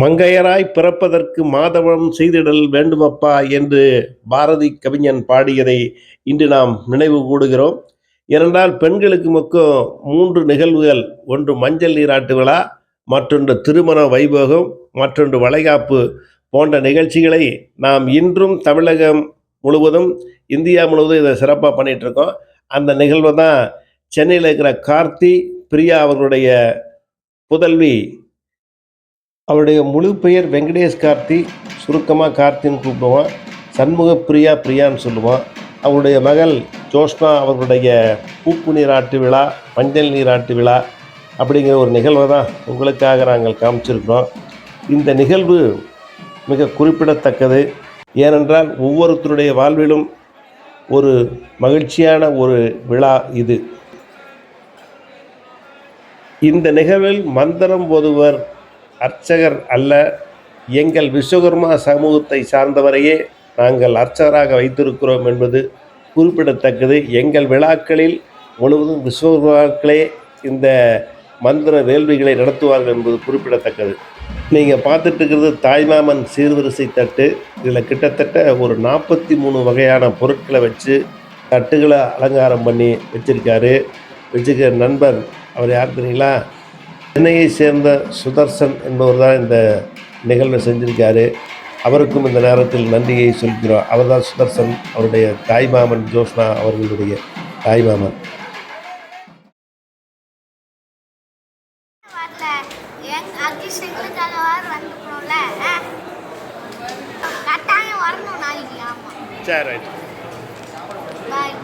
மங்கையராய் பிறப்பதற்கு மாதவம் செய்திடல் வேண்டுமப்பா என்று பாரதி கவிஞன் பாடியதை இன்று நாம் நினைவு கூடுகிறோம். ஏனென்றால் பெண்களுக்கு மொக்கம் மூன்று நிகழ்வுகள். ஒன்று மஞ்சள் நீராட்டு விழா மற்றொன்று திருமண வைபோகம் மற்றொன்று வளைகாப்பு போன்ற நிகழ்ச்சிகளை நாம் இன்றும் தமிழகம் முழுவதும் இந்தியா முழுவதும் இதை சிறப்பாக பண்ணிகிட்ருக்கோம் இருக்கோம் அந்த நிகழ்வை தான் சென்னையில் இருக்கிற கார்த்தி பிரியா அவர்களுடைய புதல்வி அவருடைய முழு பெயர் வெங்கடேஷ் கார்த்தி சுருக்கமாக கார்த்தின்னு கூப்பிடுவான். சண்முக பிரியா பிரியான்னு சொல்லுவான். அவருடைய மகள் ஜோஷ்னா அவர்களுடைய பூப்பு நீராட்டு விழா மஞ்சள் நீராட்டு விழா அப்படிங்கிற ஒரு நிகழ்வை தான் உங்களுக்காக நாங்கள் காமிச்சிருக்கிறோம். இந்த நிகழ்வு மிக குறிப்பிடத்தக்கது. ஏனென்றால் ஒவ்வொருத்தருடைய வாழ்விலும் ஒரு மகிழ்ச்சியான ஒரு விழா இது. இந்த நிகழ்வில் மந்திரம் ஓதுவர் அர்ச்சகர் அல்ல. எங்கள் விஸ்வகர்மா சமூகத்தை சார்ந்தவரையே நாங்கள் அர்ச்சகராக வைத்திருக்கிறோம் என்பது குறிப்பிடத்தக்கது. எங்கள் விழாக்களில் முழுவதும் விஸ்வகர்மாக்களே இந்த மந்திர வேள்விகளை நடத்துவார்கள் என்பது குறிப்பிடத்தக்கது. நீங்கள் பார்த்துட்டு இருக்கிறது தாய்மாமன் சீர்வரிசை தட்டு. இதில் கிட்டத்தட்ட ஒரு நாற்பத்தி மூணு வகையான பொருட்களை வச்சு தட்டுகளை அலங்காரம் பண்ணி வச்சுருக்காரு. வச்சுக்கிற நண்பர் அவர் யார் தெரியுங்களா? சென்னையை சேர்ந்த சுதர்சன் என்பவர் தான் இந்த நிகழ்வை செஞ்சிருக்காரு. அவருக்கும் இந்த நேரத்தில் நன்றியை சொல்கிறோம். அவர்தான் சுதர்சன் அவருடைய தாய்மாமன் ஜோஷ்னா அவர்களுடைய தாய்மாமன் சரி ரைட். பாய்